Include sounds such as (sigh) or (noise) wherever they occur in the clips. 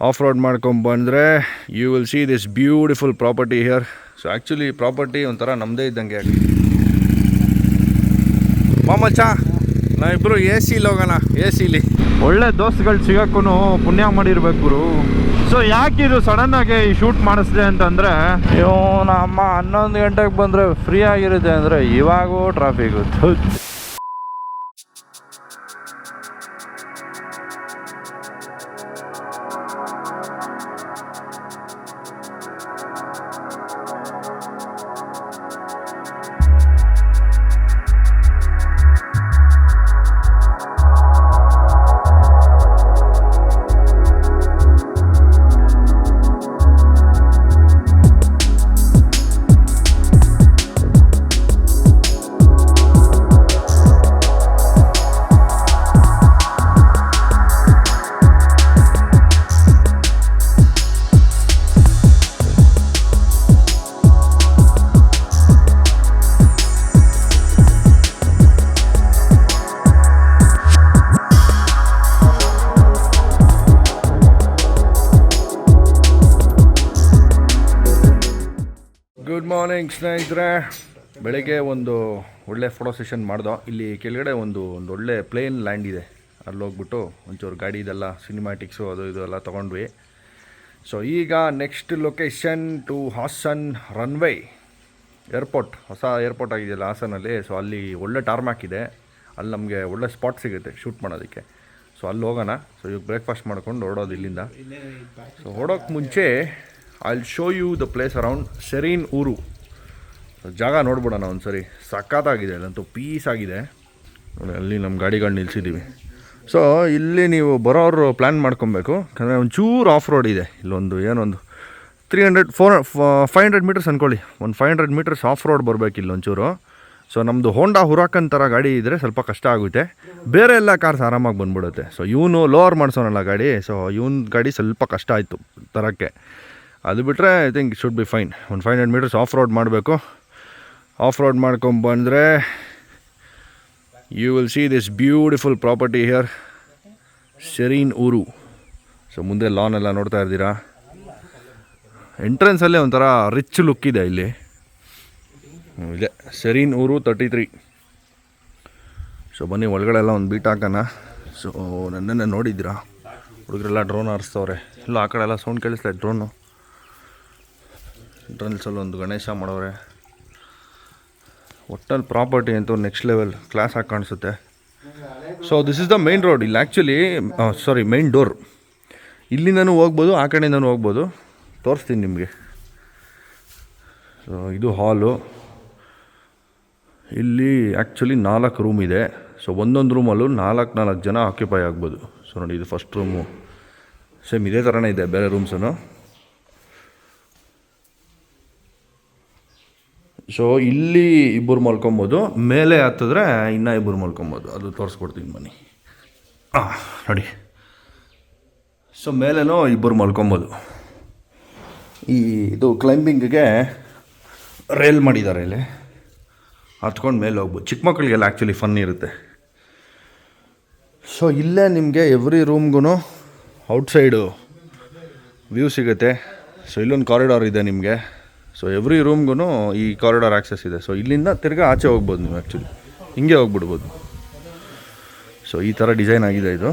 Of road ಮಾಡ್ಕೊಂಡು ಬಂದರೆ you will see this beautiful property here so actually property ಒಂಥರ ನಮ್ಮದೇ ಇದ್ದಂಗೆ ಮಾಮಚ್ಚ ನಾವಿಬ್ಬರು ಎ ಸಿಲಿ ಹೋಗೋಣ ಎ ಸಿಲಿ ಒಳ್ಳೆ ದೋಸ್ತುಗಳು ಸಿಗಕ್ಕೂ ಪುಣ್ಯ ಮಾಡಿರ್ಬೇಕು ಗುರು. ಸೊ ಯಾಕಿದು ಸಡನ್ ಆಗಿ ಶೂಟ್ ಮಾಡಿಸ್ದೆ ಅಂತಂದ್ರೆ ಅಯ್ಯೋ ನಮ್ಮ ಹನ್ನೊಂದು ಗಂಟೆಗೆ ಬಂದ್ರೆ ಫ್ರೀ ಆಗಿರುತ್ತೆ ಅಂದ್ರೆ ಇವಾಗೂ ಟ್ರಾಫಿಕ್ ಸ್ನೇಹಿತರೆ, ಬೆಳಗ್ಗೆ ಒಂದು ಒಳ್ಳೆ ಫೋಟೋ ಸೆಷನ್ ಮಾಡ್ದೋ. ಇಲ್ಲಿ ಕೆಳಗಡೆ ಒಂದು ಒಂದು ಒಳ್ಳೆ ಪ್ಲೇನ್ ಲ್ಯಾಂಡ್ ಇದೆ. ಅಲ್ಲಿ ಹೋಗ್ಬಿಟ್ಟು ಒಂಚೂರು ಗಾಡಿ ಇದೆಲ್ಲ ಸಿನಿಮ್ಯಾಟಿಕ್ಸು ಅದು ಇದು ಎಲ್ಲ ತೊಗೊಂಡ್ವಿ. ಸೊ ಈಗ next location to Hassan runway airport ಹೊಸ ಏರ್ಪೋರ್ಟ್ ಆಗಿದೆಯಲ್ಲ ಹಾಸನಲ್ಲಿ. ಸೊ ಅಲ್ಲಿ ಒಳ್ಳೆ ಟಾರ್ಮ್ಯಾಕ್ ಇದೆ. ಅಲ್ಲಿ ನಮಗೆ ಒಳ್ಳೆ ಸ್ಪಾಟ್ ಸಿಗುತ್ತೆ ಶೂಟ್ ಮಾಡೋದಕ್ಕೆ. ಸೊ ಅಲ್ಲಿ ಹೋಗೋಣ. ಸೊ ಇವಾಗ ಬ್ರೇಕ್ಫಾಸ್ಟ್ ಮಾಡ್ಕೊಂಡು ಓಡೋದು ಇಲ್ಲಿಂದ. ಸೊ ಹೊರಡೋಕ್ಕೆ ಮುಂಚೆ I show you the place around serene ಊರು ಜಾಗ ನೋಡ್ಬಿಡೋಣ ಒಂದು ಸರಿ ಸಖತ್ತಾಗಿದೆ ಅಲ್ಲಂತೂ ಪೀಸ್ ಆಗಿದೆ. ನೋಡಿ, ಅಲ್ಲಿ ನಮ್ಮ ಗಾಡಿಗಳು ನಿಲ್ಸಿದ್ದೀವಿ ಸೊ ಇಲ್ಲಿ ನೀವು ಬರೋರು ಪ್ಲ್ಯಾನ್ ಮಾಡ್ಕೊಬೇಕು. ಯಾಕಂದರೆ ಒಂಚೂರು ಆಫ್ ರೋಡ್ ಇದೆ. ಇಲ್ಲೊಂದು ಏನೊಂದು three hundred four five hundred metres ಅಂದ್ಕೊಳ್ಳಿ ಒಂದು five hundred metres off road ಬರಬೇಕು ಇಲ್ಲೊಂಚೂರು ಸೊ ನಮ್ಮದು ಹೋಂಡಾ ಹುರಾಕನ್ ಥರ ಗಾಡಿ ಇದ್ದರೆ ಸ್ವಲ್ಪ ಕಷ್ಟ ಆಗುತ್ತೆ. ಬೇರೆ ಎಲ್ಲ ಕಾರ್ಸ್ ಆರಾಮಾಗಿ ಬಂದ್ಬಿಡುತ್ತೆ. ಸೊ ಇವನು ಲೋವರ್ ಮಾಡಿಸೋನಲ್ಲ ಗಾಡಿ. ಸೊ ಇವನ್ ಗಾಡಿ ಸ್ವಲ್ಪ ಕಷ್ಟ ಆಯಿತು ತರೋಕ್ಕೆ. ಅದು ಬಿಟ್ಟರೆ I think should be fine ಒಂದು five hundred metres off road ಮಾಡಬೇಕು. Off road ಮಾಡ್ಕೊಂಬಂದರೆ you will see this beautiful property here serene ಊರು ಸೊ ಮುಂದೆ ಲಾನ್ ಎಲ್ಲ ನೋಡ್ತಾ ಇದ್ದೀರಾ? ಎಂಟ್ರೆನ್ಸಲ್ಲೇ ಒಂಥರ ರಿಚ್ ಲುಕ್ ಇದೆ ಇಲ್ಲಿ. ಇದೆ. ಸೆರೀನ್ ಊರು ತರ್ಟಿ ತ್ರೀ ಸೊ ಬನ್ನಿ, ಒಳಗಡೆಲ್ಲ ಒಂದು ಬೀಟ್ ಹಾಕೋಣ. ಸೊ ನನ್ನನ್ನು ನೋಡಿದ್ದೀರಾ? ಹುಡುಗರೆಲ್ಲ ಡ್ರೋನ್ ಹಾರಿಸ್ತವ್ರೆ. ಇಲ್ಲ ಆ ಕಡೆ ಎಲ್ಲ ಸೌಂಡ್ ಕೇಳಿಸ್ತಾ ಡ್ರೋನು ಎಂಟ್ರೆನ್ಸಲ್ಲಿ ಒಂದು ಗಣೇಶ ಮಾಡವ್ರೆ. ಒಟ್ಟಲ್ಲಿ ಪ್ರಾಪರ್ಟಿ ಅಂತೂ ನೆಕ್ಸ್ಟ್ ಲೆವೆಲ್ ಕ್ಲಾಸ್ ಆಗಿ ಕಾಣಿಸುತ್ತೆ. So this is the main road ಇಲ್ಲಿ ಆ್ಯಕ್ಚುಲಿ ಸಾರಿ ಮೇನ್ ಡೋರ್ ಇಲ್ಲಿಂದನೂ ಹೋಗ್ಬೋದು, ಆ ಕಡೆಯಿಂದನೂ ಹೋಗ್ಬೋದು. ತೋರಿಸ್ತೀನಿ ನಿಮಗೆ. ಸೊ ಇದು ಹಾಲು ಇಲ್ಲಿ ಆ್ಯಕ್ಚುಲಿ ನಾಲ್ಕು ರೂಮ್ ಇದೆ. ಸೊ ಒಂದೊಂದು ರೂಮಲ್ಲೂ ನಾಲ್ಕು ನಾಲ್ಕು ಜನ ಆಕ್ಯುಪೈ ಆಗ್ಬೋದು. ಸೊ ನೋಡಿ, ಇದು ಫಸ್ಟ್ ರೂಮು ಸೇಮ್ ಇದೇ ಥರನೇ ಇದೆ, ಬೇರೆ ರೂಮ್ಸನು ಸೊ ಇಲ್ಲಿ ಇಬ್ಬರು ಮಲ್ಕೊಬೋದು, ಮೇಲೆ ಹತ್ತಿದ್ರೆ ಇನ್ನೂ ಇಬ್ಬರು ಮಲ್ಕೊಬೋದು. ಅದು ತೋರಿಸ್ಕೊಡ್ತೀನಿ ಬನ್ನಿ. ಹಾಂ ನೋಡಿ. ಸೊ ಮೇಲೇನೂ ಇಬ್ಬರು ಮಲ್ಕೊಬೋದು. ಈ ಇದು ಕ್ಲೈಂಬಿಂಗಿಗೆ ರೈಲ್ ಮಾಡಿದ್ದಾರೆ ಇಲ್ಲಿ. ಹತ್ಕೊಂಡು ಮೇಲೆ ಹೋಗ್ಬೋದು. ಚಿಕ್ಕ ಮಕ್ಕಳಿಗೆಲ್ಲ ಆ್ಯಕ್ಚುಲಿ ಫನ್ ಇರುತ್ತೆ. ಸೊ ಇಲ್ಲೇ ನಿಮಗೆ ಎವ್ರಿ ರೂಮ್ಗೂ ಔಟ್ಸೈಡು ವ್ಯೂ ಸಿಗುತ್ತೆ. ಸೊ ಇಲ್ಲೊಂದು ಕಾರಿಡಾರ್ ಇದೆ ನಿಮಗೆ. ಸೊ ಎವ್ರಿ ರೂಮ್ಗೂ ಈ ಕಾರಿಡಾರ್ ಆಕ್ಸೆಸ್ ಇದೆ. ಸೊ ಇಲ್ಲಿಂದ ತಿರ್ಗಾ ಆಚೆ ಹೋಗ್ಬೋದು ನೀವು ಆ್ಯಕ್ಚುಲಿ ಹಿಂಗೆ ಹೋಗ್ಬಿಡ್ಬೋದು. ಸೊ ಈ ಥರ ಡಿಸೈನ್ ಆಗಿದೆ ಇದು.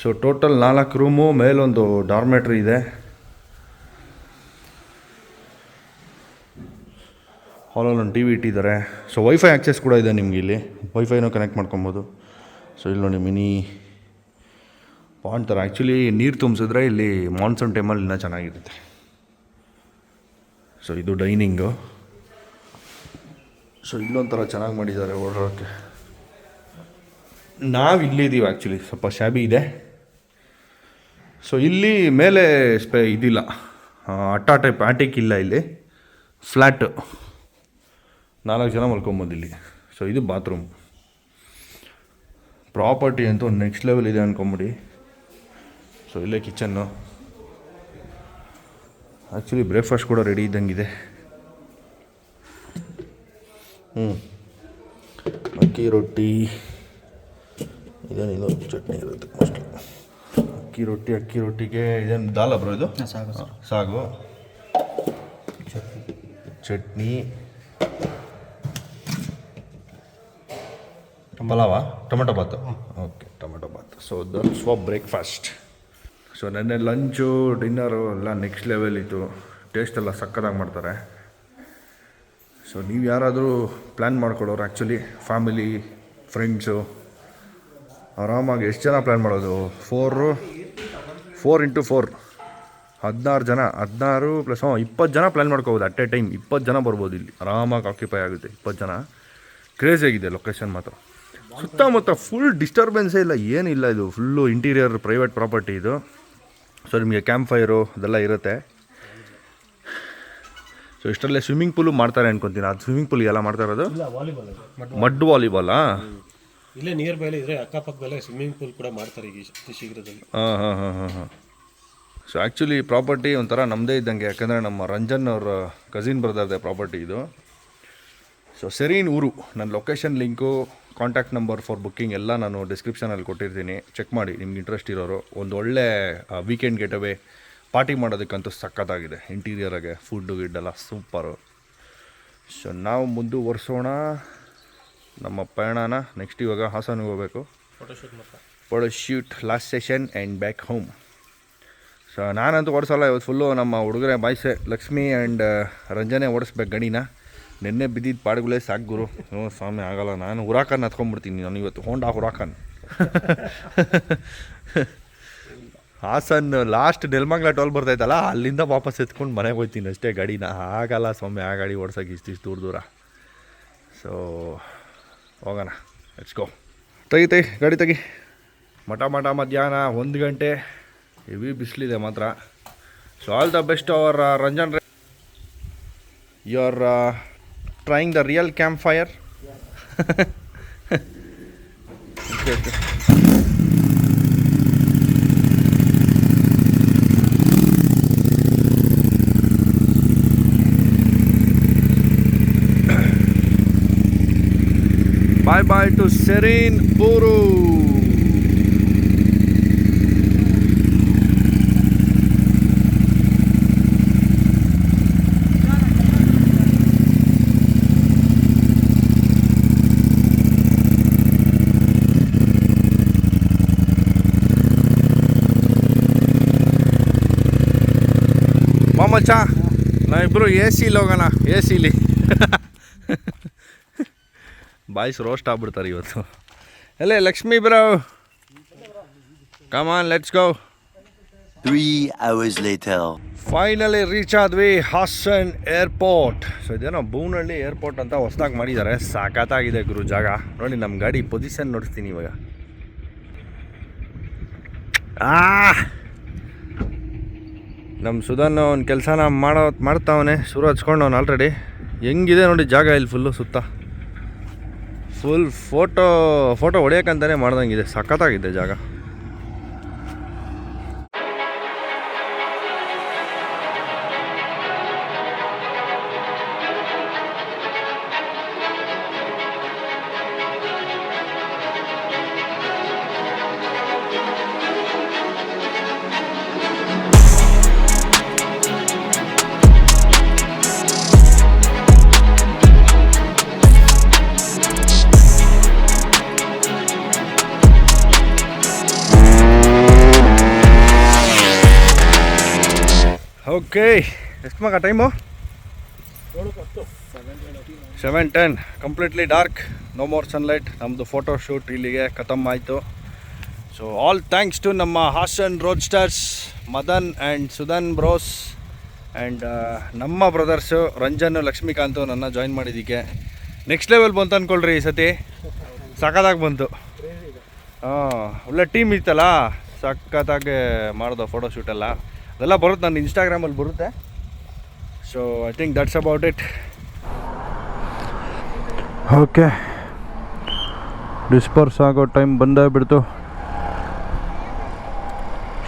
ಸೊ ಟೋಟಲ್ ನಾಲ್ಕು ರೂಮು ಮೇಲೊಂದು ಡಾರ್ಮೆಟ್ರಿ ಇದೆ. ಹಾಲಲ್ಲಿ ಒಂದು ಟಿ ವಿ ಇಟ್ಟಿದ್ದಾರೆ. ಸೊ ವೈಫೈ ಆ್ಯಕ್ಸೆಸ್ ಕೂಡ ಇದೆ ನಿಮಗೆ ಇಲ್ಲಿ. ವೈಫೈನೂ ಕನೆಕ್ಟ್ ಮಾಡ್ಕೊಬೋದು. ಸೊ ಇಲ್ಲಿ ನೋಡಿ, ಮಿನಿ ಪಾಂಡ್ ಥರ ಆ್ಯಕ್ಚುಲಿ ನೀರು ತುಂಬಿಸಿದ್ರೆ ಇಲ್ಲಿ ಮಾನ್ಸೂನ್ ಟೈಮಲ್ಲಿ ಇನ್ನೂ ಚೆನ್ನಾಗಿರುತ್ತೆ. ಸೊ ಇದು ಡೈನಿಂಗು ಸೊ ಇಲ್ಲೊಂಥರ ಚೆನ್ನಾಗಿ ಮಾಡಿದ್ದಾರೆ ಓಡಾಡೋಕ್ಕೆ. ನಾವು ಇಲ್ಲಿದ್ದೀವಿ ಆ್ಯಕ್ಚುಲಿ ಸ್ವಲ್ಪ ಶಾಬಿ ಇದೆ. ಸೊ ಇಲ್ಲಿ ಮೇಲೆ ಸ್ಪೇ ಇದಿಲ್ಲ. ಅಟ್ಟ ಟೈಪ್ ಆಟಿಕ್ ಇಲ್ಲ ಇಲ್ಲಿ. ಫ್ಲ್ಯಾಟು ನಾಲ್ಕು ಜನ ಮಲ್ಕೊಬೋದು ಇಲ್ಲಿ ಸೊ ಇದು ಬಾತ್ರೂಮ್ ಪ್ರಾಪರ್ಟಿ ಅಂತೂ ನೆಕ್ಸ್ಟ್ ಲೆವೆಲ್ ಇದೆ ಅನ್ಕೊಂಬಿಡಿ. ಸೊ ಇಲ್ಲೇ ಕಿಚನ್ನು. ಆ್ಯಕ್ಚುಲಿ ಬ್ರೇಕ್ಫಾಸ್ಟ್ ಕೂಡ ರೆಡಿ ಇದ್ದಂಗಿದೆ. ಹ್ಞೂ ಅಕ್ಕಿ ರೊಟ್ಟಿ. ಇದೇನಿದು? ಚಟ್ನಿ ಇರುತ್ತೆ ಮೋಸ್ಟ್ಲಿ ಅಕ್ಕಿ ರೊಟ್ಟಿ ಅಕ್ಕಿ ರೊಟ್ಟಿಗೆ ಇದೇನು ದಾಲ ಬ್ರೋ ಇದು? ಸಾಗು ಸಾಗು. Chutney. Pulao? Tomato bath okay tomato bath so that's for breakfast so ನೆನ್ನೆ ಲಂಚು ಡಿನ್ನರು ಎಲ್ಲ ನೆಕ್ಸ್ಟ್ ಲೆವೆಲ್ ಇತ್ತು. ಟೇಸ್ಟ್ ಎಲ್ಲ ಸಕ್ಕತ್ತಾಗಿ ಮಾಡ್ತಾರೆ. ಸೊ ನೀವು ಯಾರಾದರೂ ಪ್ಲ್ಯಾನ್ ಮಾಡ್ಕೊಳೋರು ಆ್ಯಕ್ಚುಲಿ ಫ್ಯಾಮಿಲಿ ಫ್ರೆಂಡ್ಸು ಆರಾಮಾಗಿ ಎಷ್ಟು ಜನ ಪ್ಲ್ಯಾನ್ ಮಾಡೋದು? ಫೋರು ಫೋರ್ ಇಂಟು ಫೋರ್ ಹದಿನಾರು ಜನ, ಹದಿನಾರು ಪ್ಲಸ್ ಹ್ಞೂ ಇಪ್ಪತ್ತು ಜನ ಪ್ಲ್ಯಾನ್ ಮಾಡ್ಕೋಬೋದು ಅಟ್ ಎ ಟೈಮ್ ಇಪ್ಪತ್ತು ಜನ ಬರ್ಬೋದು ಇಲ್ಲಿ. ಆರಾಮಾಗಿ ಆಕ್ಯುಪೈ ಆಗುತ್ತೆ ಇಪ್ಪತ್ತು ಜನ. ಕ್ರೇಜ್ ಆಗಿದೆ ಲೊಕೇಶನ್ ಮಾತ್ರ. ಸುತ್ತಮುತ್ತ ಫುಲ್ ಡಿಸ್ಟರ್ಬೆನ್ಸೇ ಇಲ್ಲ, ಏನಿಲ್ಲ ಇದು. ಫುಲ್ಲು ಇಂಟೀರಿಯರ್ ಪ್ರೈವೇಟ್ ಪ್ರಾಪರ್ಟಿ ಇದು. ಸೊ ನಿಮಗೆ ಕ್ಯಾಂಪ್ ಫೈರು ಅದೆಲ್ಲ ಇರುತ್ತೆ. ಸೊ ಇಷ್ಟರಲ್ಲೇ ಸ್ವಿಮ್ಮಿಂಗ್ ಪೂಲು ಮಾಡ್ತಾರೆ ಅನ್ಕೊತೀನಿ. ಅದು ಸ್ವಿಮ್ಮಿಂಗ್ ಪೂಲ್ ಎಲ್ಲ ಮಾಡ್ತಾ ಇರೋದು? ಮಡ್ ವಾಲಿಬಾಲಾ ಇಲ್ಲೇ ನಿಯರ್ ಬೈಲೇ ಇದ್ರೆ ಅಕ್ಕಪಕ್ಕದಲ್ಲೇ ಸ್ವಿಮ್ಮಿಂಗ್ ಪೂಲ್ ಕೂಡ ಮಾಡ್ತಾರೆ ಈಗ ಶೀಘ್ರದಲ್ಲಿ. ಹಾಂ ಹಾಂ ಹಾಂ ಹಾಂ ಹಾಂ. ಸೊ ಆ್ಯಕ್ಚುಲಿ ಪ್ರಾಪರ್ಟಿ ಒಂಥರ ನಮ್ಮದೇ ಇದ್ದಂಗೆ. ಯಾಕಂದರೆ ನಮ್ಮ ರಂಜನ್ ಅವರ ಕಸಿನ್ ಬ್ರದರ್ದೇ ಪ್ರಾಪರ್ಟಿ ಇದು. ಸೊ ಸೆರೀನ್ ಊರು. ನನ್ನ location link contact number for booking ಎಲ್ಲ ನಾನು ಡಿಸ್ಕ್ರಿಪ್ಷನಲ್ಲಿ ಕೊಟ್ಟಿರ್ತೀನಿ. ಚೆಕ್ ಮಾಡಿ ನಿಮ್ಗೆ ಇಂಟ್ರೆಸ್ಟ್ ಇರೋರು. ಒಂದು ಒಳ್ಳೆ ವೀಕೆಂಡ್ ಗೆಟ್ ಅವೇ ಪಾರ್ಟಿ ಮಾಡೋದಕ್ಕಂತೂ ಸಖತ್ತಾಗಿದೆ. ಇಂಟೀರಿಯರಾಗೆ ಫುಡ್ಡು ಗಿಡ್ಡೆಲ್ಲ ಸೂಪರು ಸೊ ನಾವು ಮುಂದುವರ್ಸೋಣ. ನಮ್ಮ ಪಯಣನ ನೆಕ್ಸ್ಟ್ ಇವಾಗ ಹಾಸನಿಗೆ ಹೋಗಬೇಕು. Photoshoot shoot last session and back home so ನಾನಂತೂ ಓಡಿಸಲ್ಲ ಇವತ್ತು ಫುಲ್ಲು ನಮ್ಮ ಹುಡುಗರೇ ಬಾಯ್ಸೆ ಲಕ್ಷ್ಮಿ ಆ್ಯಂಡ್ ರಂಜನೆ ಓಡಿಸ್ಬೇಕು ಗಣಿನ. ನಿನ್ನೆ ಬಿದ್ದಿದ್ದ ಪಾಡುಗಳೇ ಸಾಕು ಗುರು. ಹ್ಞೂ ಸ್ವಾಮಿ, ಆಗಲ್ಲ. ನಾನು ಹುರಾಕನ್ ಹತ್ಕೊಂಡ್ಬಿಡ್ತೀನಿ. ನಾನು ಇವತ್ತು Honda Huracan. Hassan last Nelamangala toll ಬರ್ತೈತಲ್ಲ, ಅಲ್ಲಿಂದ ವಾಪಸ್ ಎತ್ಕೊಂಡು ಮನೆಗೆ ಹೋಗ್ತೀನಿ ಅಷ್ಟೇ ಗಾಡಿನ. ಆಗಲ್ಲ ಸ್ವಾಮಿ, ಆ ಗಾಡಿ ಓಡ್ಸೋಕೆ ಇಷ್ಟಿಷ್ಟು ದೂರ ದೂರ. ಸೊ ಹೋಗೋಣ. ಗೋ ತೆಗಿ ತೆಗಿ, ಗಾಡಿ ತೆಗಿ. ಮಠ ಮಠ ಮಧ್ಯಾಹ್ನ ಒಂದು ಗಂಟೆ. ಹೆವಿ ಬಿಸಿಲಿದೆ ಮಾತ್ರ. So all the best our Ranjan ರೇ trying the real campfire? Yeah. okay, okay. Bye bye to Serene Buru. ಮಾಮಚ್ಚ ನಾವಿಬ್ಬರು ಎ ಸಿಲಿ ಹೋಗೋಣ ಎ ಸಿಲಿ ಬಾಯ್ಸ್ ರೋಸ್ಟ್ ಆಗ್ಬಿಡ್ತಾರೆ ಇವತ್ತು. ಎಲ್ಲೇ Lakshmi bro come on let's go three hours later finally reach ಆದ್ವಿ Hassan airport so ಇದೇನೋ ಬೂನಹಳ್ಳಿ airport ಅಂತ ಹೊಸ್ದಾಗಿ ಮಾಡಿದ್ದಾರೆ. ಸಾಕತ್ತಾಗಿದೆ ಗುರು ಜಾಗ. ನೋಡಿ ನಮ್ಮ ಗಾಡಿ ಪೊಸಿಷನ್ ನೋಡಿಸ್ತೀನಿ ಇವಾಗ. ಆ! ನಮ್ಮ ಸುಧನ್ ಅವ್ನು ಕೆಲಸನ ಮಾಡೋ ಮಾಡ್ತಾವನೆ, ಶುರು ಹಚ್ಕೊಂಡು ಅವ್ನು ಆಲ್ರೆಡಿ ಹೆಂಗಿದೆ ನೋಡಿ ಜಾಗ ಇಲ್ಲಿ ಫುಲ್ಲು ಸುತ್ತ. ಫುಲ್ ಫೋಟೋ ಫೋಟೋ ಹೊಡೆಯೋಕ್ಕಂತಲೇ ಮಾಡ್ದಂಗಿದೆ, ಸಖತ್ತಾಗಿದೆ ಜಾಗ. ಓಕೆ ಎಷ್ಟು ಮಗ time seven ten completely dark no more sunlight ನಮ್ಮದು ಫೋಟೋ ಶೂಟ್ ಇಲ್ಲಿಗೆ ಖತಮ್ ಆಯಿತು. ಸೊ ಆಲ್ ಥ್ಯಾಂಕ್ಸ್ ಟು ನಮ್ಮ Hassan road stars Madan and Sudhan bros and ನಮ್ಮ ಬ್ರದರ್ಸು ರಂಜನ್ ಲಕ್ಷ್ಮೀಕಾಂತು ನನ್ನ ಜಾಯಿನ್ ಮಾಡಿದ್ದಕ್ಕೆ. ನೆಕ್ಸ್ಟ್ ಲೆವೆಲ್ ಬಂತು ಅಂದ್ಕೊಳ್ರಿ ಈ ಸತಿ. ಸಖತ್ತಾಗಿ ಬಂತು. ಹಾಂ ಒಳ್ಳೆ ಟೀಮ್ ಇತ್ತಲ್ಲ. ಸಖತ್ತಾಗಿ ಮಾಡಿದ ಫೋಟೋ ಶೂಟೆಲ್ಲ ಅದೆಲ್ಲ ಬರುತ್ತೆ, ನನ್ನ ಇನ್ಸ್ಟಾಗ್ರಾಮಲ್ಲಿ ಬರುತ್ತೆ. So I think that's about it okay disperse ಆಗೋ ಟೈಮ್ ಬಂದೇ ಬಿಡ್ತು.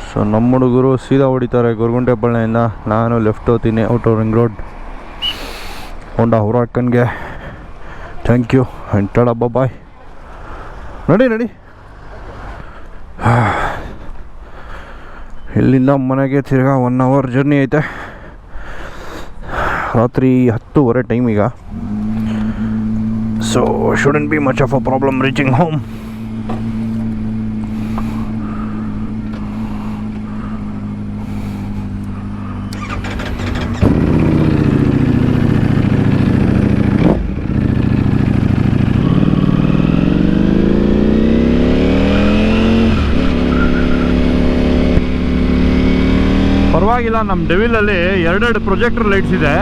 ಸೊ ನಮ್ಮ ಹುಡುಗರು ಸೀದಾ ಹೊಡಿತಾರೆ ಗೊರಗುಂಟೆ ಬಳ್ಳೆಯಿಂದ ನಾನು ಲೆಫ್ಟ್ ಹೋಗ್ತೀನಿ ಔಟರ್ ರಿಂಗ್ ರೋಡ್ ಹೊಂಡ ಹುರಾಕನ್ಗೆ ಥ್ಯಾಂಕ್ ಯು ಟಾಡಾ ಬಾಯ್ ನಡಿ ನಡಿ. (sighs) ಇಲ್ಲಿಂದ ಮನೆಗೆ ತಿರ್ಗಾ ಒನ್ ಅವರ್ ಜರ್ನಿ ಐತೆ. ರಾತ್ರಿ ಹತ್ತುವರೆ ಟೈಮ್ ಈಗ. So shouldn't be much of a problem reaching home ಪರವಾಗಿಲ್ಲ ನಮ್ಮ ಡೆವಿಲಲ್ಲಿ ಎರಡೆರಡು ಪ್ರೊಜೆಕ್ಟರ್ ಲೈಟ್ಸ್ ಇದೆ.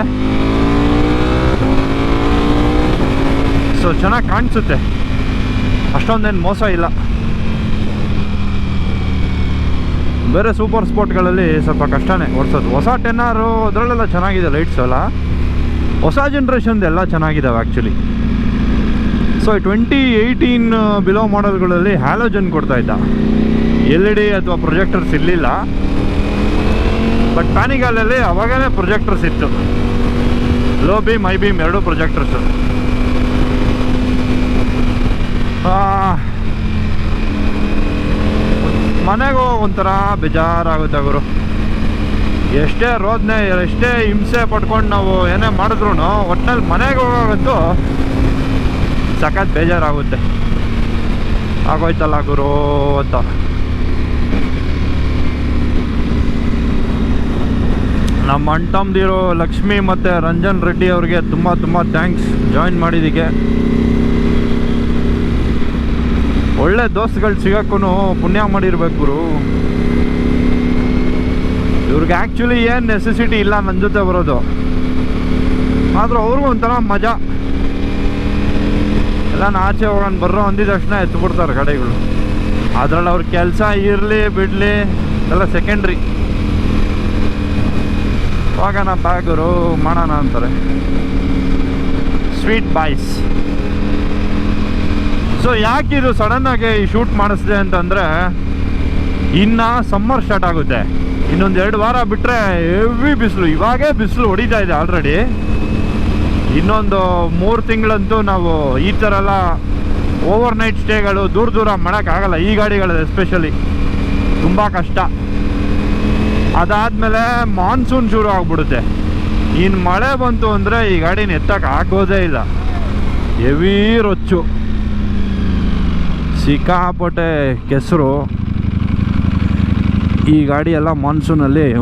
ಸೊ ಚೆನ್ನಾಗಿ ಕಾಣಿಸುತ್ತೆ. ಅಷ್ಟೊಂದೇನು ಮೋಸ ಇಲ್ಲ. ಬೇರೆ ಸೂಪರ್ ಸ್ಪಾಟ್ಗಳಲ್ಲಿ ಸ್ವಲ್ಪ ಕಷ್ಟನೇ ಓಡಿಸೋದು. ಹೊಸ ಟೆನ್ ಆರು ಅದರಲ್ಲೆಲ್ಲ ಚೆನ್ನಾಗಿದೆ ಲೈಟ್ಸ್ ಎಲ್ಲ. ಹೊಸ ಜನ್ರೇಷನ್ದು ಎಲ್ಲ ಚೆನ್ನಾಗಿದ್ದಾವೆ actually so twenty eighteen below ಮಾಡೆಲ್ಗಳಲ್ಲಿ halogen ಕೊಡ್ತಾ ಇದ್ದ. ಎಲ್ ಇ ಡಿ ಅಥವಾ ಪ್ರೊಜೆಕ್ಟರ್ಸ್ ಇರಲಿಲ್ಲ. ಬಟ್ ಪ್ಯಾನಿಗಾಲಲ್ಲಿ ಅವಾಗಲೇ ಪ್ರೊಜೆಕ್ಟರ್ಸ್ ಇತ್ತು. ಲೋ ಬೀಮ್ ಐ ಬೀಮ್ ಎರಡು ಪ್ರೊಜೆಕ್ಟರ್ಸು ಮನೆಗೆ ಒಂಥರ ಬೇಜಾರಾಗುತ್ತೆ ಗುರು. ಎಷ್ಟೇ ರೋದನೆ, ಎಷ್ಟೇ ಹಿಂಸೆ ಪಡ್ಕೊಂಡು ನಾವು ಏನೇ ಮಾಡಿದ್ರು ಒಟ್ಟಿನಲ್ಲಿ ಮನೆಗೆ ಹೋಗೋಗಂತೂ ಸಖತ್ ಬೇಜಾರಾಗುತ್ತೆ. ಆಗೋಯ್ತಲ್ಲ ಗುರು ಅಂತ. ನಮ್ಮ ಅಂಟಮ್ದಿರೋ ಲಕ್ಷ್ಮಿ ಮತ್ತು ರಂಜನ್ ರೆಡ್ಡಿ ಅವ್ರಿಗೆ ತುಂಬ ತುಂಬ ಥ್ಯಾಂಕ್ಸ್ ಜಾಯಿನ್ ಮಾಡಿದ್ದಕ್ಕೆ ಒಳ್ಳೆ ದೋಸ್ತುಗಳು ಸಿಗೋಕ್ಕೂ ಪುಣ್ಯ ಮಾಡಿರ್ಬೇಕು ಇವ್ರಿಗೆ ಆ್ಯಕ್ಚುಲಿ ಏನು ನೆಸೆಸಿಟಿ ಇಲ್ಲ ನನ್ನ ಜೊತೆ ಬರೋದು. ಆದರೂ ಅವ್ರಿಗೂ ಒಂಥರ ಮಜಾ. ಎಲ್ಲ ಆಚೆ ಹೋಗೋಣ ಬರೋ ಅಂದಿದ ತಕ್ಷಣ ಎತ್ಬಿಡ್ತಾರೆ ಕಡೆಗಳು. ಅದರಲ್ಲಿ ಅವ್ರ ಕೆಲಸ ಇರಲಿ, ಬಿಡಲಿ, ಎಲ್ಲ ಸೆಕೆಂಡ್ರಿ ಹೋಗೋಣ ಬ್ಯಾಗರು ಮಾಡೋಣ ಅಂತಾರೆ. ಸ್ವೀಟ್ ಬಾಯ್ಸ್ ಸೊ ಯಾಕಿದು ಸಡನ್ನಾಗಿ ಈ ಶೂಟ್ ಮಾಡಿಸಿದೆ ಅಂತಂದರೆ, ಇನ್ನು ಸಮ್ಮರ್ ಸ್ಟಾರ್ಟ್ ಆಗುತ್ತೆ. ಇನ್ನೊಂದು ಎರಡು ವಾರ ಬಿಟ್ಟರೆ ಹೆವಿ ಬಿಸಿಲು, ಇವಾಗೇ ಬಿಸಿಲು ಹೊಡಿತಾ ಇದೆ ಆಲ್ರೆಡಿ ಇನ್ನೊಂದು ಮೂರು ತಿಂಗಳಂತೂ ನಾವು ಈ ಥರ ಎಲ್ಲ ಓವರ್ ನೈಟ್ ಸ್ಟೇಗಳು ದೂರ ದೂರ ಮಾಡೋಕ್ಕಾಗಲ್ಲ ಈ ಗಾಡಿಗಳು ಎಸ್ಪೆಷಲಿ ತುಂಬ ಕಷ್ಟ. ಅದಾದಮೇಲೆ ಮಾನ್ಸೂನ್ ಶುರು ಆಗ್ಬಿಡುತ್ತೆ. ಇನ್ನು ಮಳೆ ಬಂತು ಅಂದರೆ ಈ ಗಾಡಿನ ಎತ್ತಕ್ಕೆ ಹಾಕೋದೇ ಇಲ್ಲ. ಹೆವಿ ರೊಚ್ಚು. ಸಿಕ್ಕಾಪಟ್ಟೆ ಕೆಸರು. ಈ ಗಾಡಿ ಎಲ್ಲ ಮಾನ್ಸೂನಲ್ಲಿ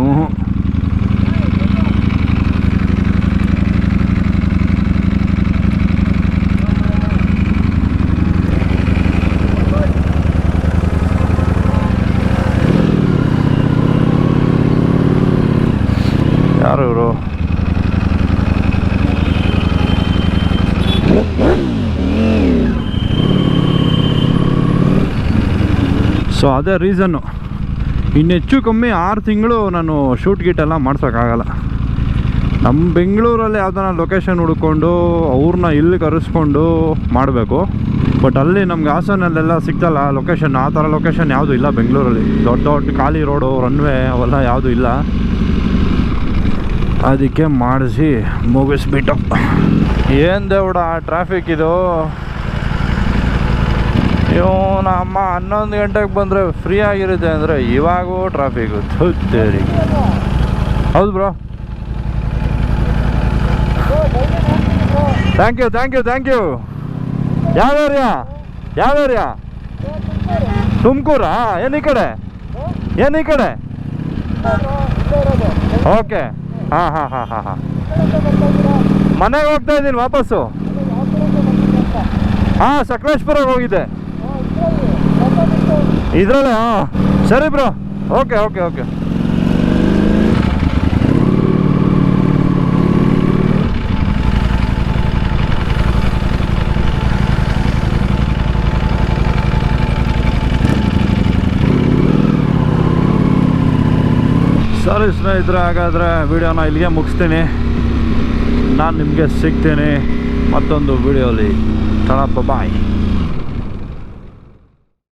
ಸೊ ಅದೇ ರೀಸನ್ನು ಇನ್ನು ಹೆಚ್ಚು ಕಮ್ಮಿ ಆರು ತಿಂಗಳು ನಾನು ಶೂಟ್ ಗೀಟ್ ಎಲ್ಲ ಮಾಡ್ಸೋಕ್ಕಾಗಲ್ಲ. ನಮ್ಮ ಬೆಂಗಳೂರಲ್ಲಿ ಯಾವ್ದಾನ ಲೊಕೇಶನ್ ಹುಡ್ಕೊಂಡು ಅವ್ರನ್ನ ಇಲ್ಲಿ ಕರೆಸ್ಕೊಂಡು ಮಾಡಬೇಕು. ಬಟ್ ಅಲ್ಲಿ ನಮ್ಗೆ ಹಾಸನಲ್ಲೆಲ್ಲ ಸಿಗ್ತಲ್ಲ ಲೊಕೇಶನ್ ಆ ಥರ ಲೊಕೇಶನ್ ಯಾವುದೂ ಇಲ್ಲ ಬೆಂಗಳೂರಲ್ಲಿ. ದೊಡ್ಡ ದೊಡ್ಡ ಖಾಲಿ ರೋಡು ರನ್ವೇ ಅವೆಲ್ಲ ಯಾವುದೂ ಇಲ್ಲ. ಅದಕ್ಕೆ ಮಾಡಿಸಿ ಮುಗಿಸ್ಬಿಟ್ಟು. ಏನು ದೇವಡ ಟ್ರಾಫಿಕ್ ಇದು? ಇವನ ಅಮ್ಮ ಹನ್ನೊಂದು ಗಂಟೆಗೆ ಬಂದರೆ ಫ್ರೀ ಆಗಿರುತ್ತೆ ಅಂದರೆ ಇವಾಗೂ ಟ್ರಾಫಿಕ್ ಥುತ್ತೇರಿ ಹೌದು bro thank you thank you thank you ಯಾವ ಏರಿಯಾ ಯಾವ ತುಮಕೂರಾ? ಏನು ಈ ಕಡೆ? ಏನು ಈ ಕಡೆ? ಓಕೆ. ಹಾಂ ಹಾಂ ಹಾಂ ಹಾಂ ಹಾಂ. ಮನೆಗೆ ಹೋಗ್ತಾ ಇದ್ದೀನಿ ವಾಪಸ್ಸು. ಹಾಂ ಸಕಲೇಶ್ಪುರಕ್ಕೆ ಹೋಗಿದ್ದೆ. ಇದರಲ್ಲೇ? ಸರಿ ಬ್ರೋ. Okay okay okay. ಸರಿ ಸ್ನೇಹಿತರೆ, ಹಾಗಾದರೆ ವಿಡಿಯೋನ ಇಲ್ಲಿಗೆ ಮುಗಿಸ್ತೀನಿ. ನಾನು ನಿಮಗೆ ಸಿಗ್ತೀನಿ ಮತ್ತೊಂದು ವಿಡಿಯೋಲಿ. ತಳಪ್ಪ, ಬಾಯ್.